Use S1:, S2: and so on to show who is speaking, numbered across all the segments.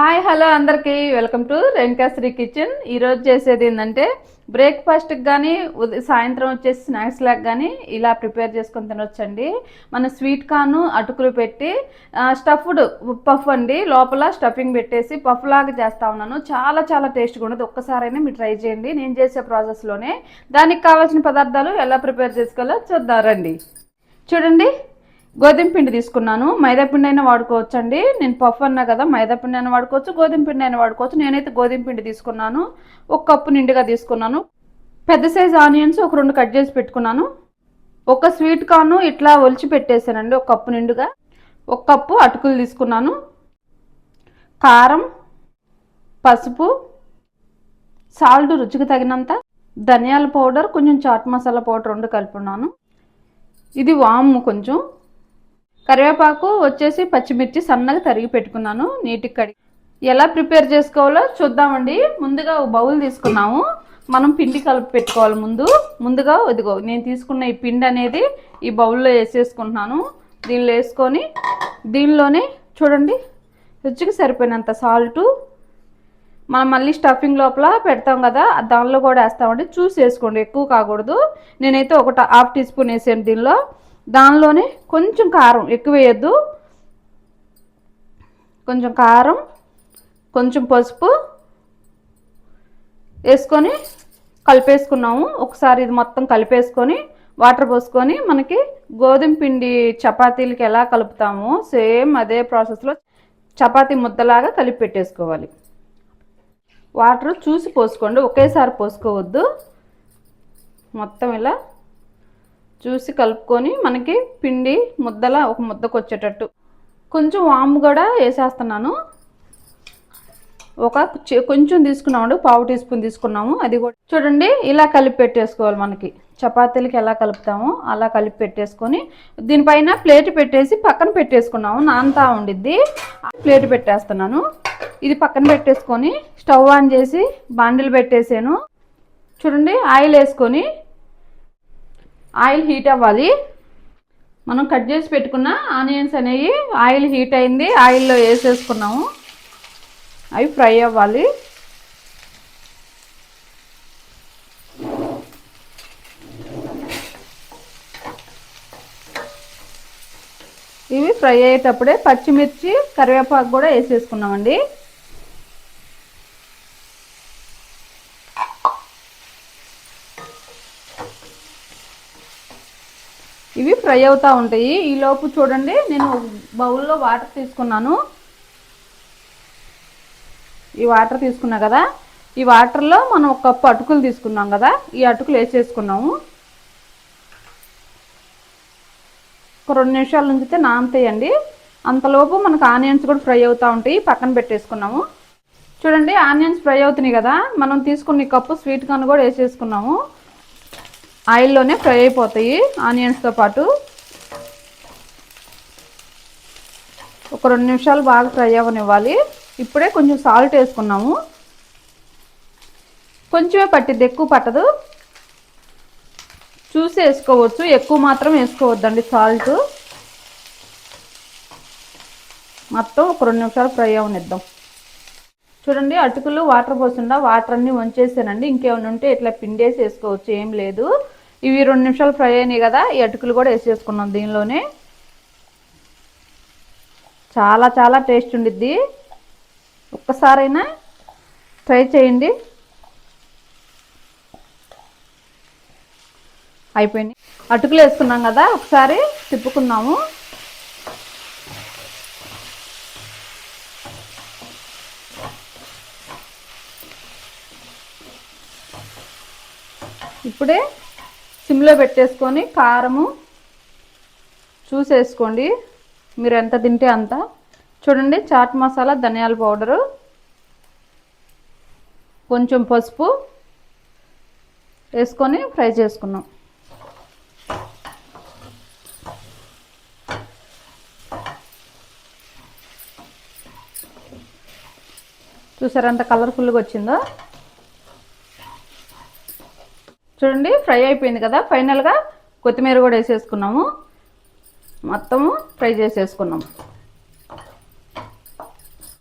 S1: Hi hello అందరికీ. Welcome to Renukashri kitchen. ఈరోజు చేసేది ఏంటంటే బ్రేక్ఫాస్ట్కి కానీ ఉదయం సాయంత్రం వచ్చేసి స్నాక్స్ లాగా కానీ ఇలా ప్రిపేర్ చేసుకొని తినొచ్చండి. మన స్వీట్ కార్న్ అటుకులు పెట్టి స్టఫ్డ్ పఫ్ అండి. లోపల స్టఫింగ్ పెట్టేసి పఫ్ లాగా చేస్తా ఉన్నాను. చాలా చాలా టేస్ట్గా ఉండదు. ఒక్కసారైనా మీరు ట్రై చేయండి. నేను చేసే ప్రాసెస్లోనే దానికి కావాల్సిన పదార్థాలు ఎలా ప్రిపేర్ చేసుకోవాలో చూద్దాం రండి. చూడండి. గోధుమ పిండి తీసుకున్నాను. మైదాపిండి అయినా వాడుకోవచ్చు అండి నేను పఫ్ అన్నా కదా మైదాపిండి అయినా వాడుకోవచ్చు గోధుమ పిండి అయినా వాడుకోవచ్చు. నేనైతే గోధుమ పిండి తీసుకున్నాను. ఒక కప్పు నిండుగా తీసుకున్నాను. పెద్ద సైజ్ ఆనియన్స్ ఒక రెండు కట్ చేసి పెట్టుకున్నాను. ఒక స్వీట్ కార్ను ఇట్లా ఒలిచి పెట్టేశానండి ఒక కప్పు నిండుగా. ఒక కప్పు అటుకులు తీసుకున్నాను. కారం పసుపు సాల్ట్ రుచికి తగినంత ధనియాల పౌడర్ కొంచెం చాట్ మసాలా పౌడర్ రెండు కలుపున్నాను. ఇది వాము కొంచెం. కరివేపాకు వచ్చేసి పచ్చిమిర్చి సన్నగా తరిగి పెట్టుకున్నాను నీటికి కడిగి. ఎలా ప్రిపేర్ చేసుకోవాలో చూద్దామండి. ముందుగా ఒక బౌల్ తీసుకున్నాము. మనం పిండి కలిపి పెట్టుకోవాలి ముందు. ముందుగా ఇదిగో నేను తీసుకున్న ఈ పిండి అనేది ఈ బౌల్లో వేసేసుకుంటున్నాను. దీనిలో వేసుకొని దీనిలోనే చూడండి రుచికి సరిపోయినంత సాల్టు మనం మళ్ళీ స్టఫింగ్ లోపల పెడతాం కదా దానిలో కూడా వేస్తామండి. చూసి వేసుకోండి ఎక్కువ కాకూడదు. నేనైతే ఒకటి హాఫ్ టీ స్పూన్ వేసాను దీనిలో. దానిలోనే కొంచెం కారం ఎక్కువ వేయద్దు. కొంచెం కారం కొంచెం పసుపు వేసుకొని కలిపేసుకున్నాము. ఒకసారి ఇది మొత్తం కలిపేసుకొని వాటర్ పోసుకొని మనకి గోధుమ పిండి చపాతీలకి ఎలా కలుపుతామో సేమ్ అదే ప్రాసెస్లో చపాతీ ముద్దలాగా కలిపి పెట్టేసుకోవాలి. వాటర్ చూసి పోసుకోండి. ఒకేసారి పోసుకోవద్దు. మొత్తం ఇలా చూసి కలుపుకొని మనకి పిండి ముద్దలా ఒక ముద్దకు వచ్చేటట్టు కొంచెం వాము కూడా వేసేస్తున్నాను. ఒక కొంచెం తీసుకున్నాము పావు టీ స్పూన్ తీసుకున్నాము. అది కూడా చూడండి ఇలా కలిపి పెట్టేసుకోవాలి మనకి. చపాతీలకి ఎలా కలుపుతామో అలా కలిపి పెట్టేసుకొని దీనిపైన ప్లేట్ పెట్టేసి పక్కన పెట్టేసుకున్నాము. నాంతా ఉండిద్ది. ప్లేట్ పెట్టేస్తున్నాను. ఇది పక్కన పెట్టేసుకొని స్టవ్ ఆన్ చేసి బాండిల్ పెట్టేసాను. చూడండి ఆయిల్ వేసుకొని ఆయిల్ హీట్ అవ్వాలి. మనం కట్ చేసి పెట్టుకున్న ఆనియన్స్ అనేవి ఆయిల్ హీట్ అయింది ఆయిల్లో వేసేసుకున్నాము. అవి ఫ్రై అవ్వాలి. ఇవి ఫ్రై అయ్యేటప్పుడే పచ్చిమిర్చి కరివేపాకు కూడా వేసేసుకున్నామండి. ఇవి ఫ్రై అవుతూ ఉంటాయి. ఈ లోపు చూడండి నేను బౌల్లో వాటర్ తీసుకున్నాను. ఈ వాటర్ తీసుకున్నా కదా ఈ వాటర్లో మనం ఒక కప్పు అటుకులు తీసుకున్నాం కదా ఈ అటుకులు వేసేసుకున్నాము. ఒక రెండు నిమిషాలు ఉంచితే నానతాయండి. అంతలోపు మనకు ఆనియన్స్ కూడా ఫ్రై అవుతూ ఉంటాయి పక్కన పెట్టేసుకున్నాము. చూడండి ఆనియన్స్ ఫ్రై అవుతున్నాయి కదా మనం తీసుకున్న ఈ కప్పు స్వీట్ కార్న్ కూడా వేసేసుకున్నాము. ఆయిల్లోనే ఫ్రై అయిపోతాయి ఆనియన్స్తో పాటు. ఒక రెండు నిమిషాలు బాగా ఫ్రై అవ్వనివ్వాలి. ఇప్పుడే కొంచెం సాల్ట్ వేసుకున్నాము. కొంచెమే పట్టిద్ది ఎక్కువ పట్టదు. చూసి వేసుకోవచ్చు ఎక్కువ మాత్రం వేసుకోవద్దండి సాల్ట్. మొత్తం ఒక రెండు నిమిషాలు ఫ్రై అవనిద్దాం చూడండి అటుకులు వాటర్ పోకుండా వాటర్ అన్నీ వంచేసానండి. ఇంకేమైనా ఉంటే ఇట్లా పిండేసి వేసుకోవచ్చు ఏం లేదు. ఇవి రెండు నిమిషాలు ఫ్రై అయినాయి కదా ఈ అటుకులు కూడా వేసేసుకున్నాం దీనిలోనే. చాలా చాలా టేస్ట్ ఉండిద్ది. ఒక్కసారైనా ట్రై చేయండి. అయిపోయింది. అటుకులు వేసుకున్నాం కదా ఒకసారి తిప్పుకున్నాము ఇప్పుడే సిమ్లో పెట్టేసుకొని కారము చూసేసుకోండి. మీరు ఎంత తింటే అంత. చూడండి చాట్ మసాలా ధనియాల పౌడరు కొంచెం పసుపు వేసుకొని ఫ్రై చేసుకున్నాం. చూసారంత కలర్ఫుల్గా వచ్చిందో? చూడండి ఫ్రై అయిపోయింది కదా. ఫైనల్గా కొత్తిమీర కూడా వేసేసుకున్నాము. మొత్తము ఫ్రై చేసేసుకున్నాము.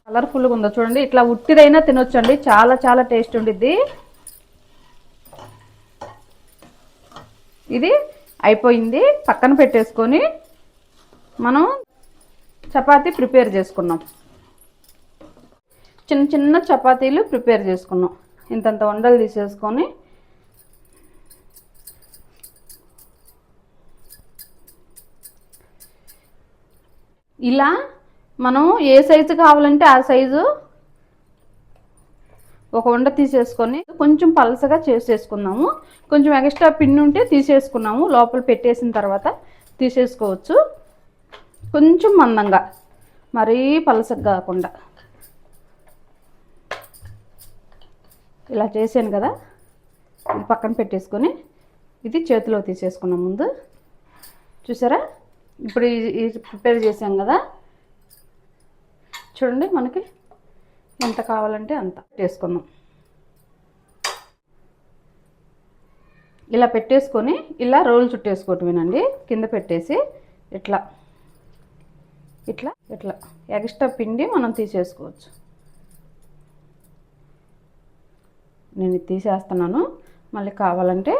S1: కలర్ఫుల్గా ఉందో చూడండి. ఇట్లా ఉట్టిదైనా తినొచ్చండి. చాలా చాలా టేస్ట్ ఉండిద్ది. ఇది అయిపోయింది. పక్కన పెట్టేసుకొని మనం చపాతీ ప్రిపేర్ చేసుకున్నాం. చిన్న చిన్న చపాతీలు ప్రిపేర్ చేసుకున్నాం. ఇంతంత వండలు తీసేసుకొని ఇలా మనం ఏ సైజు కావాలంటే ఆ సైజు ఒక వండ తీసేసుకొని కొంచెం పలసగా చేసేసుకుందాము. కొంచెం ఎక్స్ట్రా పిన్ ఉంటే తీసేసుకున్నాము. లోపల పెట్టేసిన తర్వాత తీసేసుకోవచ్చు. కొంచెం మందంగా మరీ పలసగా కాకుండా. ఇలా చేశాను కదా. ఇది పక్కన పెట్టేసుకొని ఇది చేతిలో తీసేసుకున్నాం ముందు. చూసారా? ఇప్పుడు ఇది ప్రిపేర్ చేసాం కదా? చూడండి మనకి ఎంత కావాలంటే అంత పెట్టేసుకున్నాం ఇలా పెట్టేసుకొని ఇలా రోల్ చుట్టేసుకోవటమేనండి. కింద పెట్టేసి ఇట్లా. ఇట్లా ఇట్లా. ఎక్స్ట్రా పిండి మనం తీసేసుకోవచ్చు. నేను తీసేస్తున్నాను. మళ్ళీ కావాలంటే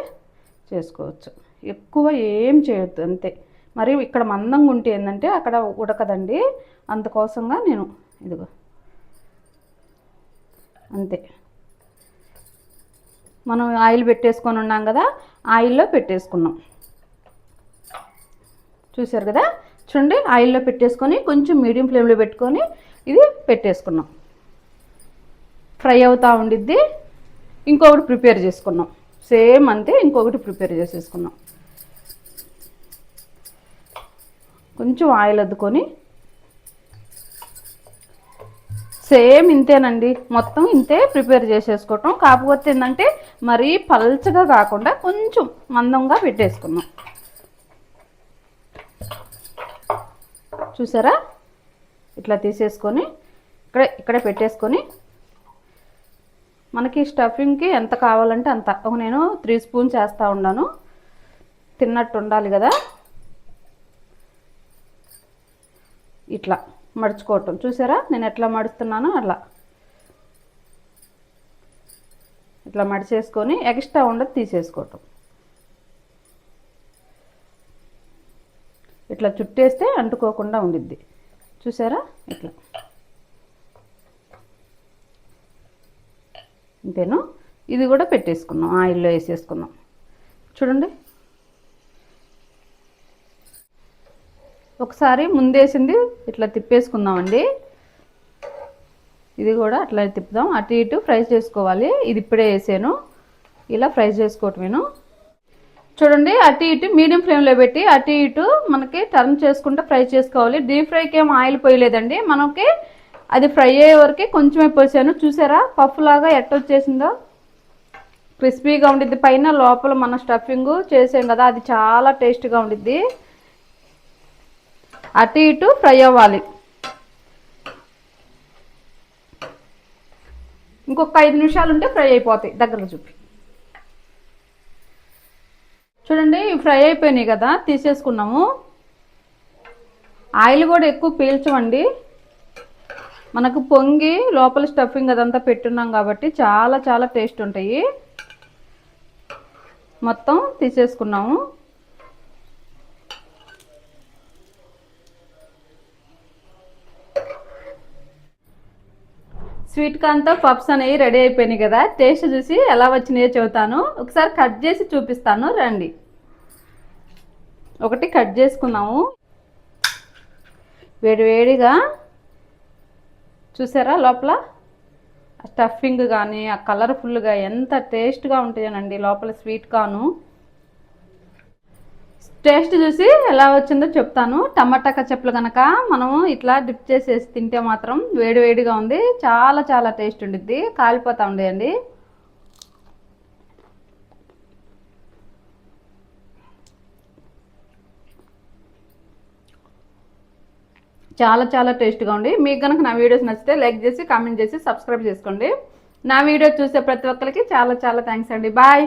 S1: చేసుకోవచ్చు. ఎక్కువ ఏం చేయొద్దు అంతే. మరి ఇక్కడ మందంగా ఉంటే ఏంటంటే అక్కడ ఉడకదండి. అందుకోసంగా నేను ఇదిగో అంతే. మనం ఆయిల్ పెట్టేసుకొని ఉన్నాం కదా ఆయిల్లో పెట్టేసుకున్నాం. చూసారు కదా? చూడండి ఆయిల్లో పెట్టేసుకొని కొంచెం మీడియం ఫ్లేమ్లో పెట్టుకొని ఇది పెట్టేసుకున్నాం. ఫ్రై అవుతూ ఉండిద్ది. ఇంకొకటి ప్రిపేర్ చేసుకున్నాం. సేమ్ అంతే ఇంకొకటి ప్రిపేర్ చేసేసుకున్నాం. కొంచెం ఆయిల్ అద్దుకొని సేమ్ ఇంతేనండి. మొత్తం ఇంతే ప్రిపేర్ చేసేసుకోవటం. కాకపోతే ఏంటంటే మరీ పల్చగా కాకుండా కొంచెం మందంగా పెట్టేసుకున్నాం. చూసారా? ఇట్లా తీసేసుకొని ఇక్కడ ఇక్కడ పెట్టేసుకొని మనకి స్టఫింగ్కి ఎంత కావాలంటే అంత. ఒక నేను త్రీ స్పూన్స్ వేస్తూ ఉన్నాను. తిన్నట్టు ఉండాలి కదా. ఇట్లా మడుచుకోవటం. చూసారా? నేను ఎట్లా మడుస్తున్నానో అట్లా. ఇట్లా మడిచేసుకొని ఎక్స్ట్రా ఉండదు తీసేసుకోవటం. ఇట్లా చుట్టేస్తే అంటుకోకుండా ఉండిద్ది. చూసారా? ఇట్లా. అంతేను ఇది కూడా పెట్టేసుకున్నాం. ఆయిల్లో వేసేసుకున్నాం. చూడండి. ఒకసారి ముందేసింది ఇట్లా తిప్పేసుకుందామండి. ఇది కూడా అట్లా తిప్పుదాం. అటు ఇటు ఫ్రై చేసుకోవాలి. ఇది ఇప్పుడే వేసాను. ఇలా ఫ్రై చేసుకోవటమేను చూడండి అటు ఇటు మీడియం ఫ్లేమ్లో పెట్టి అటు ఇటు మనకి టర్న్ చేసుకుంటూ ఫ్రై చేసుకోవాలి. డీప్ ఫ్రైకి ఏం ఆయిల్ పోయలేదండి. మనకి అది ఫ్రై అయ్యే వరకు కొంచెమే పోసాను. చూసారా? పఫ్ లాగా వచ్చేసిందో? క్రిస్పీగా ఉండిద్ది. పైన లోపల మన స్టఫింగ్ చేసాం కదా అది చాలా టేస్ట్గా ఉండిద్ది. అటు ఇటు ఫ్రై అవ్వాలి ఇంకొక ఐదు నిమిషాలు ఉంటే ఫ్రై అయిపోతాయి దగ్గర చూపి. చూడండి ఫ్రై అయిపోయినాయి కదా తీసేసుకున్నాము. ఆయిల్ కూడా ఎక్కువ పీల్చమండి. మనకు పొంగి లోపల స్టఫింగ్ అదంతా పెట్టున్నాం కాబట్టి చాలా చాలా టేస్ట్ ఉంటాయి. మొత్తం తీసేసుకున్నాము. స్వీట్ కార్న్తో పప్స్ అనేవి రెడీ అయిపోయినాయి కదా టేస్ట్ చూసి ఎలా వచ్చినాయో చెబుతాను. ఒకసారి కట్ చేసి చూపిస్తాను రండి. ఒకటి కట్ చేసుకున్నాము. వేడివేడిగా చూసారా లోపల? స్టఫింగ్ కానీ ఆ కలర్ఫుల్గా ఎంత టేస్ట్గా ఉంటాయోనండి లోపల స్వీట్ కాను టేస్ట్ చూసి ఎలా వచ్చిందో చెప్తాను. టమాటా కచ్చప్పులు కనుక మనం ఇట్లా డిప్ చేసేసి తింటే మాత్రం వేడివేడిగా ఉంది. చాలా చాలా టేస్ట్ ఉండిద్ది. కాలిపోతూ ఉండేయండి. చాలా చాలా టేస్ట్గా ఉంది. మీకు కనుక నా వీడియోస్ నచ్చితే లైక్ చేసి కామెంట్ చేసి సబ్స్క్రైబ్ చేసుకోండి. నా వీడియో చూసే ప్రతి ఒక్కరికి చాలా చాలా థ్యాంక్స్ అండి. బాయ్.